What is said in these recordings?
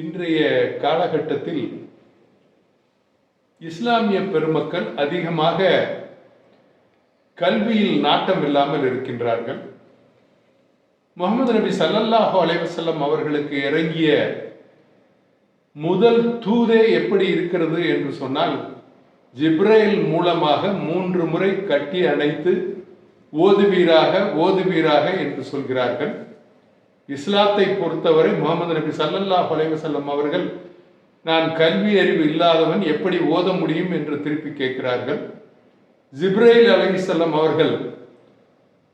இன்றைய காலகட்டத்தில் இஸ்லாமிய பெருமக்கள் அதிகமாக கல்வியில் நாட்டம் இல்லாமல் இருக்கின்றார்கள். முகமது நபி சல்லல்லாஹு அலைவசல்லம் அவர்களுக்கு இறங்கிய முதல் தூதே எப்படி இருக்கிறது என்று சொன்னால் ஜிப்ரேல் மூலமாக மூன்று முறை கட்டி அணைத்து ஓதுவீராக ஓதுவீராக என்று சொல்கிறார்கள். இஸ்லாத்தை பொறுத்தவரை முகமது நபி சல்லல்லா அலைஹி அவர்கள் நான் கல்வி அறிவு இல்லாதவன் எப்படி ஓத முடியும் என்று திருப்பி கேட்கிறார்கள். ஜிப்ரைல் அலைஹிஸ்ஸலாம் அவர்கள்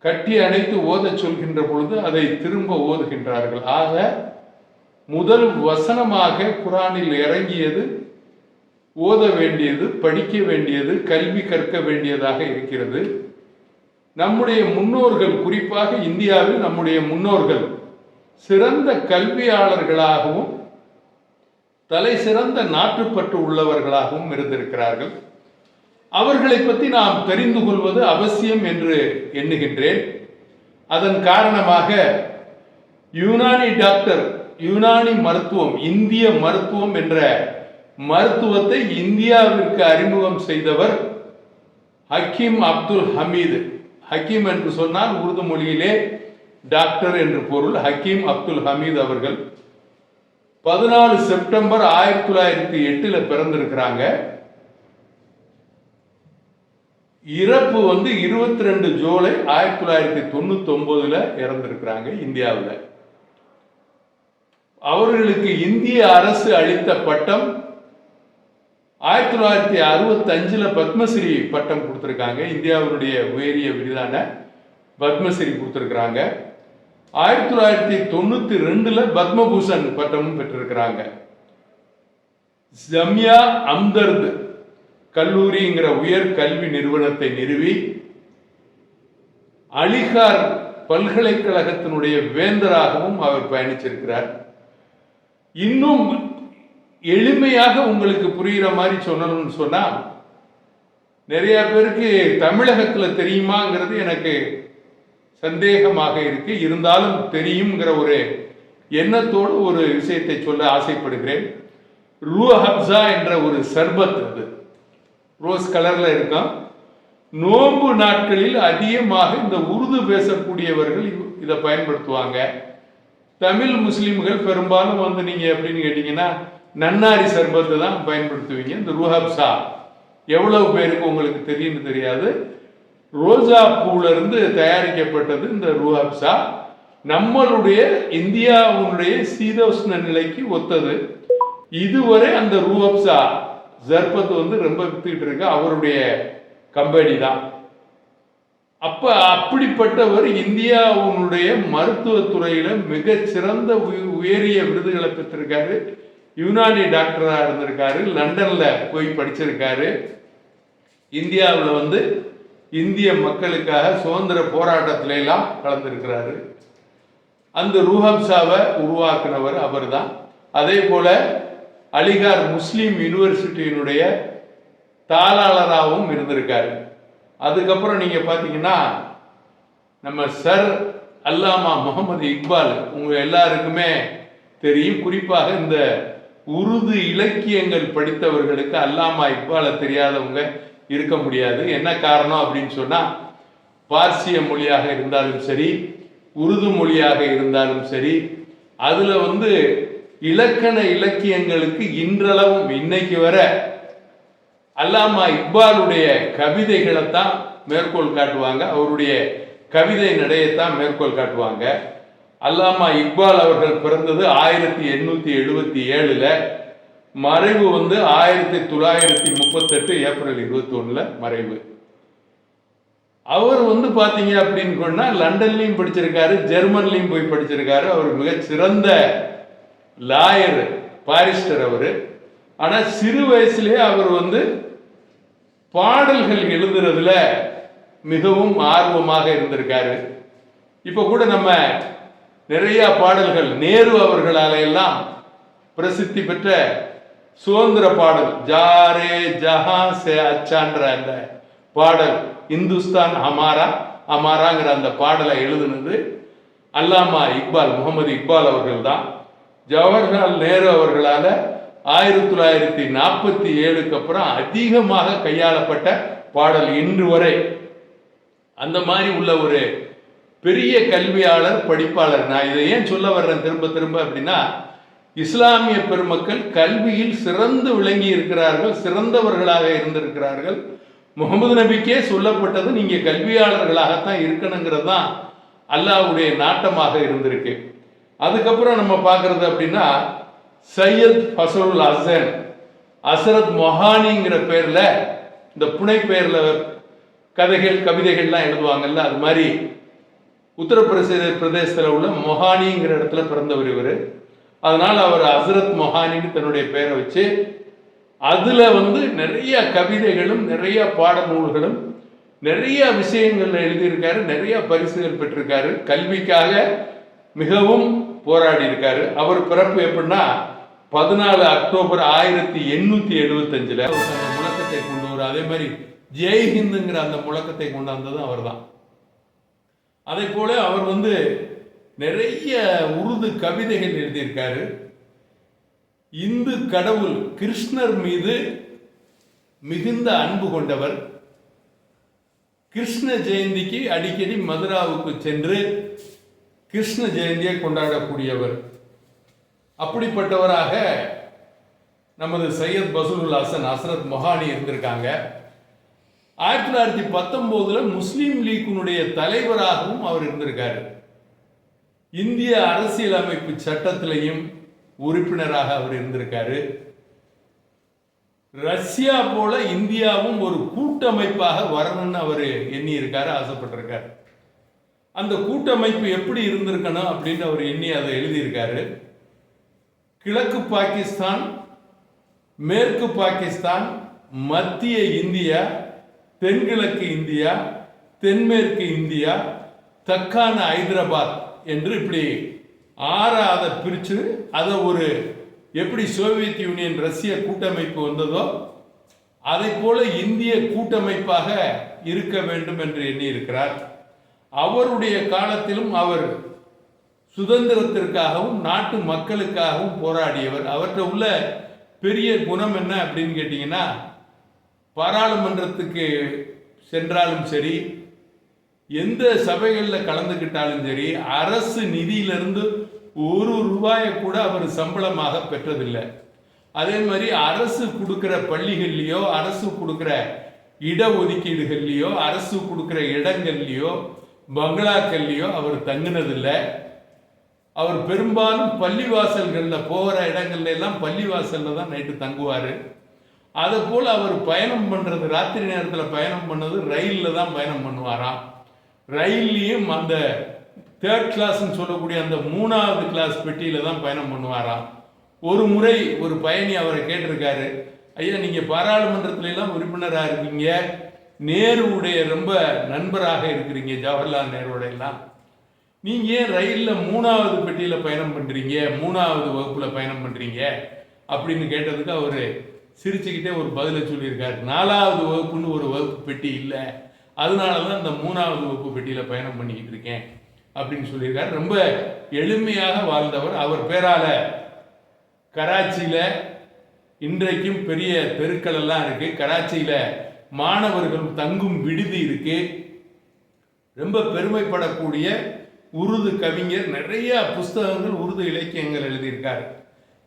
கட்டி அணைத்து ஓதச் சொல்கின்ற பொழுது அதை திரும்ப ஓதுகின்றார்கள். ஆக முதல் வசனமாக குரானில் இறங்கியது ஓத வேண்டியது படிக்க வேண்டியது கல்வி கற்க வேண்டியதாக இருக்கிறது. நம்முடைய முன்னோர்கள் குறிப்பாக இந்தியாவில் நம்முடைய முன்னோர்கள் சிறந்த கல்வியாளர்களாகவும் தலை சிறந்த நாட்டுப்பற்று உள்ளவர்களாகவும் இருந்திருக்கிறார்கள். அவர்களை பற்றி நாம் தெரிந்து கொள்வது அவசியம் என்று எண்ணுகின்றேன். அதன் காரணமாக யுனானி டாக்டர் யுனானி மருத்துவம் இந்திய மருத்துவம் என்ற மருத்துவத்தை இந்தியாவிற்கு அறிமுகம் செய்தவர் ஹக்கீம் அப்துல் ஹமீது. ஹக்கீம் என்று சொன்னால் உருது மொழியிலே டாக்டர் என்று பொருள் ஹக்கீம் அப்துல் ஹமீத் அவர்கள் பதினாலு செப்டம்பர் ஆயிரத்தி தொள்ளாயிரத்தி எட்டில் பிறந்திருக்கிறாங்க. இறப்பு வந்து இருபத்தி ரெண்டு ஜூலை ஆயிரத்தி தொள்ளாயிரத்தி தொண்ணூத்தி ஒன்பதுல இறந்திருக்கிறாங்க இந்தியாவில். அவர்களுக்கு இந்திய அரசு அளித்த பட்டம் ஆயிரத்தி தொள்ளாயிரத்தி அறுபத்தி அஞ்சுல பத்மஸ்ரீ பட்டம் கொடுத்துருக்காங்க. இந்தியாவினுடைய உயரிய விருதான பத்மஸ்ரீ கொடுத்துருக்குறாங்க. ஆயிரத்தி தொள்ளாயிரத்தி தொண்ணூத்தி ரெண்டுல பத்மபூஷன் பட்டமும் பெற்றிருக்கிறாங்க. ஜம்யா அம்தர்த் கல்லூரிங்கிற உயர் கல்வி நிறுவனத்தை நிறுவி அலிகார் பல்கலைக்கழகத்தினுடைய வேந்தராகவும் அவர் பயணிச்சிருக்கிறார். இன்னும் எளிமையாக உங்களுக்கு புரிகிற மாதிரி சொல்லணும்னு சொன்னா நிறைய பேருக்கு தமிழகத்துல தெரியுமாங்கிறது எனக்கு சந்தேகமாக இருக்கு. இருந்தாலும் தெரியுங்கிற ஒரு எண்ணத்தோடு ஒரு விஷயத்தை சொல்ல ஆசைப்படுகிறேன். ரூ ஹப்சா என்ற ஒரு சர்பத் அது. ரோஸ் கலர்ல இருக்கும். நோன்பு நாட்களில் அதிகமாக இந்த உருது பேசக்கூடியவர்கள் இதை பயன்படுத்துவாங்க. தமிழ் முஸ்லீம்கள் பெரும்பாலும் வந்து நீங்க எப்படின்னு கேட்டீங்கன்னா நன்னாரி சர்பத்தை தான் பயன்படுத்துவீங்க. இந்த ரூஹப்சா எவ்வளவு பேருக்கு உங்களுக்கு தெரியும்னு தெரியாது. ரோஜா பூல தயாரிக்கப்பட்டது இந்த ரூஹப்சா. நம்மளுடைய இந்தியாவுடைய சீதோஷ்ண நிலைக்கு ஒத்தது. இதுவரை அந்த ரூஹப்சா ஜர்பத் வந்து ரொம்ப வித்துக்கிட்டு இருக்கு அவருடைய கம்பெனி தான். அப்ப அப்படிப்பட்டவர் இந்தியாவுடைய மருத்துவத்துறையில மிக சிறந்த உய- உயரிய விருதுகளை பெற்றிருக்காரு. யுனானி டாக்டரா இருந்திருக்காரு. லண்டன்ல போய் படிச்சிருக்காரு. இந்தியாவில் வந்து இந்திய மக்களுக்காக சுதந்திர போராட்டத்தில எல்லாம் கலந்திருக்கிறாரு. அந்த ரூஹப்சாவை உருவாக்குனவர் அவர்தான். அதே போல அலிகார் முஸ்லீம் யூனிவர்சிட்டியினுடைய தாளாளராகவும் இருந்திருக்காரு. அதுக்கப்புறம் நீங்க பாத்தீங்கன்னா நம்ம சர் அல்லாமா முகமது இக்பால் உங்க எல்லாருக்குமே தெரியும். குறிப்பாக இந்த உருது இலக்கியங்கள் படித்தவர்களுக்கு அல்லாமா இக்பாலை தெரியாதவங்க இருக்க முடியாது. என்ன காரணம் அப்படின்னு சொன்னா பார்சிய மொழியாக இருந்தாலும் சரி உருது மொழியாக இருந்தாலும் சரி அதுல வந்து இலக்கண இலக்கியங்களுக்கு இன்றளவும் இன்னைக்கு வர அல்லாமா இக்பாலுடைய கவிதைகளை தான் மேற்கோள் காட்டுவாங்க. அவருடைய கவிதை நடையைத்தான் மேற்கோள் காட்டுவாங்க. அல்லாமா இக்பால் அவர்கள் பிறந்தது ஆயிரத்தி எண்ணூத்தி எழுபத்தி ஏழுல மறைவு வந்து ஆயிரத்தி தொள்ளாயிரத்தி முப்பத்தெட்டு ஏப்ரல் இருபத்தி ஒண்ணுல மறைவு. அவர் வந்து பாத்தீங்க அப்படின்னு சொன்னா லண்டன்லயும் படிச்சிருக்காரு ஜெர்மன்லயும் போய் படிச்சிருக்காரு. அவர் மிக சிறந்த லாயர் பாரிஸ்டர் அவரு. ஆனா சிறு வயசுலயே அவர் வந்து பாடல்கள் எழுதுறதுல மிகவும் ஆர்வமாக இருந்திருக்காரு. இப்ப கூட நம்ம நிறைய பாடல்கள் நேரு அவர்களால எல்லாம் பிரசித்தி பெற்ற சுதந்திர பாடல். ஜாரே ஜஹா சே அச்சான்ற அந்த பாடல். இந்துஸ்தான் ஹமாரா ஹமாராங்கிற அந்த பாடலை எழுதுனது அல்லாமா இக்பால் முகமது இக்பால் அவர்கள் தான் ஜவஹர்லால் நேரு அவர்களால் ஆயிரத்தி தொள்ளாயிரத்தி நாற்பத்தி ஏழுக்கு அப்புறம் அதிகமாக கையாளப்பட்ட பாடல் இன்று வரை. அந்த மாதிரி உள்ள ஒரு பெரிய கல்வியாளர் படிப்பாளர். நான் இதை ஏன் சொல்ல வர்றேன் திரும்ப திரும்ப அப்படின்னா இஸ்லாமிய பெருமக்கள் கல்வியில் சிறந்து விளங்கி இருக்கிறார்கள் சிறந்தவர்களாக இருந்திருக்கிறார்கள். முகமது நபிக்கே சொல்லப்பட்டது நீங்க கல்வியாளர்களாகத்தான் இருக்கணுங்கிறது தான் அல்லாஹ்வுடைய நாட்டமாக இருந்திருக்கு. அதுக்கப்புறம் நம்ம பார்க்கறது அப்படின்னா சையத் ஃபசருல் ஹசன் அசரத் மொஹானிங்கிற பேர்ல இந்த புனை பேர்ல கதைகள் கவிதைகள்லாம் எழுதுவாங்கல்ல அது மாதிரி உத்தரப்பிரதேச பிரதேசத்தில் உள்ள மொஹானிங்கிற இடத்துல பிறந்தவர் இவர். அதனால் அவர் ஹசரத் மொஹானின்னு தன்னுடைய பெயரை வச்சு அதில் வந்து நிறைய கவிதைகளும் நிறைய பாடநூல்களும் நிறைய விஷயங்கள் எழுதியிருக்காரு நிறைய பரிசுகள் பெற்றிருக்காரு. கல்விக்காக மிகவும் போராடி இருக்காரு அவர் பிறப்பு எப்படின்னா பதினாலு அக்டோபர் ஆயிரத்தி எண்ணூத்தி எழுபத்தஞ்சுல அந்த முழக்கத்தை கொண்டு வர அதே மாதிரி ஜெய்ஹிந்துங்கிற அந்த முழக்கத்தை கொண்டு வந்ததும் அவர்தான். அதே போல அவர் வந்து நிறைய உருது கவிதைகள் எழுதியிருக்காரு. இந்து கடவுள் கிருஷ்ணர் மீது மிகுந்த அன்பு கொண்டவர். கிருஷ்ண ஜெயந்திக்கு அடிக்கடி மதுராவுக்கு சென்று கிருஷ்ண ஜெயந்தியை கொண்டாடக்கூடியவர். அப்படிப்பட்டவராக நமது சையத் பசுருல் ஹசன் ஹசரத் மொஹானி இருந்திருக்காங்க. ஆயிரத்தி தொள்ளாயிரத்தி பத்தொம்போதில் முஸ்லீம் லீக்கினுடைய தலைவராகவும் அவர் இருந்திருக்காரு. இந்திய அரசியலமைப்பு சட்டத்திலையும் உறுப்பினராக அவர் இருந்திருக்காரு. ரஷ்யா போல இந்தியாவும் ஒரு கூட்டமைப்பாக வரணும்னு அவர் எண்ணியிருக்காரு ஆசைப்பட்டிருக்காரு. அந்த கூட்டமைப்பு எப்படி இருந்திருக்கணும் அப்படின்னு அவர் எண்ணி அதை எழுதியிருக்காரு. கிழக்கு பாகிஸ்தான் மேற்கு பாகிஸ்தான் மத்திய இந்தியா தென்கிழக்கு இந்தியா தென்மேற்கு இந்தியா தக்கான ஹைதராபாத் என்று இப்படி ஆற அதை பிரித்து அதை ஒரு எப்படி சோவியத் யூனியன் ரஷ்ய கூட்டமைப்பு வந்ததோ அதை போல இந்திய கூட்டமைப்பாக இருக்க வேண்டும் என்று எண்ணியிருக்கிறார். அவருடைய காலத்திலும் அவர் சுதந்திரத்திற்காகவும் நாட்டு மக்களுக்காகவும் போராடியவர். அவர்கிட்ட உள்ள பெரிய குணம் என்ன அப்படின்னு கேட்டிங்கன்னா பாராளுமன்றத்துக்கு சென்றாலும் சரி எந்த சபைகளில் கலந்துக்கிட்டாலும் சரி அரசு நிதியிலிருந்து ஒரு ரூபாயை கூட அவர் சம்பளமாக பெற்றதில்லை. அதே மாதிரி அரசு கொடுக்குற பள்ளிகள்லையோ அரசு கொடுக்கிற இடஒதுக்கீடுகள்லையோ அரசு கொடுக்குற இடங்கள்லையோ பங்களாக்கள்லையோ அவர் தங்கினதில்லை. அவர் பெரும்பாலும் பள்ளிவாசல்களில் போகிற இடங்கள்ல எல்லாம் பள்ளிவாசலில் தான் நைட்டு தங்குவார். அதை போல் அவர் பயணம் பண்ணுறது ராத்திரி நேரத்தில் பயணம் பண்ணது ரயிலில் தான் பயணம் பண்ணுவாராம். ரயில்லையும் அந்த தேர்ட் கிளாஸ்ன்னு சொல்லக்கூடிய அந்த மூணாவது கிளாஸ் பெட்டியில் தான் பயணம் பண்ணுவாராம். ஒரு முறை ஒரு பயணி அவரை கேட்டிருக்காரு ஐயா நீங்கள் பாராளுமன்றத்துல எல்லாம் உறுப்பினராக இருக்கீங்க நேருவுடைய ரொம்ப நண்பராக இருக்கிறீங்க ஜவஹர்லால் நேருவோட எல்லாம். நீங்கள் ஏன் ரயிலில் மூணாவது பெட்டியில் பயணம் பண்ணுறீங்க மூணாவது வகுப்பில் பயணம் பண்ணுறீங்க அப்படின்னு கேட்டதுக்கு அவர் சிரிச்சுக்கிட்டே ஒரு பதிலை சொல்லியிருக்காரு. நாலாவது வகுப்புன்னு ஒரு வகுப்பு பெட்டி இல்லை. அதனால தான் இந்த மூணாவது வகுப்பு பெட்டியில் பயணம் பண்ணிக்கிட்டு இருக்கேன் அப்படின்னு சொல்லியிருக்காரு. ரொம்ப எளிமையாக வாழ்ந்தவர் அவர் பேரால. கராச்சியில் இன்றைக்கும் பெரிய தெருக்கள் எல்லாம் இருக்கு. கராச்சியில் மாணவர்கள் தங்கும் விடுதி இருக்கு. ரொம்ப பெருமைப்படக்கூடிய உருது கவிஞர் நிறைய புஸ்தகங்கள் உருது இலக்கியங்கள் எழுதியிருக்காரு.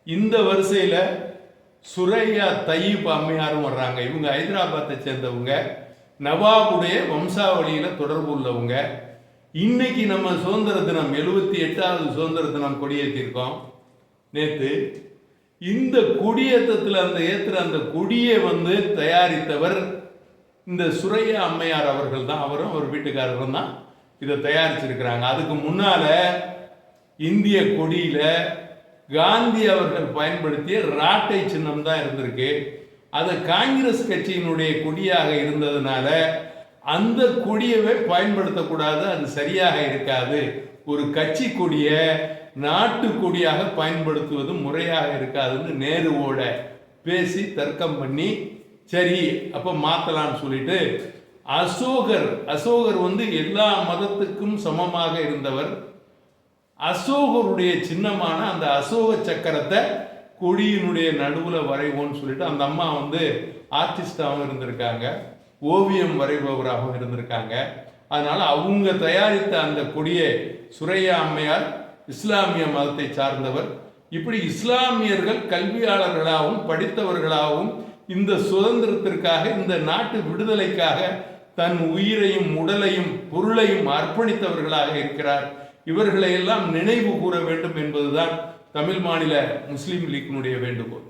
இந்த வரிசையில் சுரையா தையீப் அம்மையாரும் வர்றாங்க. இவங்க ஹைதராபாத்தை சேர்ந்தவங்க. நவாபுடைய வம்சாவளியில் தொடர்பு உள்ளவங்க. இன்னைக்கு நம்ம சுதந்திர தினம் எழுபத்தி எட்டாவது சுதந்திர தினம் கொடியேற்றிருக்கோம். நேற்று இந்த கொடியேற்றத்தில் அந்த ஏற்றுற அந்த கொடியை வந்து தயாரித்தவர் இந்த சுரையா அம்மையார் அவர்கள் தான். அவரும் அவர் வீட்டுக்காரரும் தான் இதை தயாரிச்சிருக்கிறாங்க. அதுக்கு முன்னால இந்திய கொடியில காந்தி அவர்கள் பயன்படுத்திய ராட்டை சின்னம் தான் இருந்திருக்கு. அது காங்கிரஸ் கட்சியினுடைய கொடியாக இருந்ததுனால அந்த கொடியவே பயன்படுத்தக்கூடாது அது சரியாக இருக்காது. ஒரு கட்சி கொடியை நாட்டு கொடியாக பயன்படுத்துவது முறையாக இருக்காதுன்னு நேருவோட பேசி தர்க்கம் பண்ணி சரி அப்ப மாத்தலாம்னு சொல்லிட்டு அசோகர் அசோகர் வந்து எல்லா மதத்துக்கும் சமமாக இருந்தவர். அசோகருடைய சின்னமான அந்த அசோக சக்கரத்தை கொடியினுடைய நடுவில் வரைவோன்னு சொல்லிட்டு அந்த அம்மா வந்து ஆர்டிஸ்டாகவும் இருந்திருக்காங்க ஓவியம் வரைபவராகவும் இருந்திருக்காங்க. அதனால் அவங்க தயாரித்த அந்த கொடியை சுரையா அம்மையார் இஸ்லாமிய மதத்தை சார்ந்தவர். இப்படி இஸ்லாமியர்கள் கல்வியாளர்களாகவும் படித்தவர்களாகவும் இந்த சுதந்திரத்திற்காக இந்த நாட்டு விடுதலைக்காக தன் உயிரையும் உடலையும் பொருளையும் அர்ப்பணித்தவர்களாக இருக்கிறார். இவர்களையெல்லாம் நினைவு கூற வேண்டும் என்பதுதான் தமிழ் மாநில முஸ்லீம் லீக்னுடைய வேண்டுகோள்.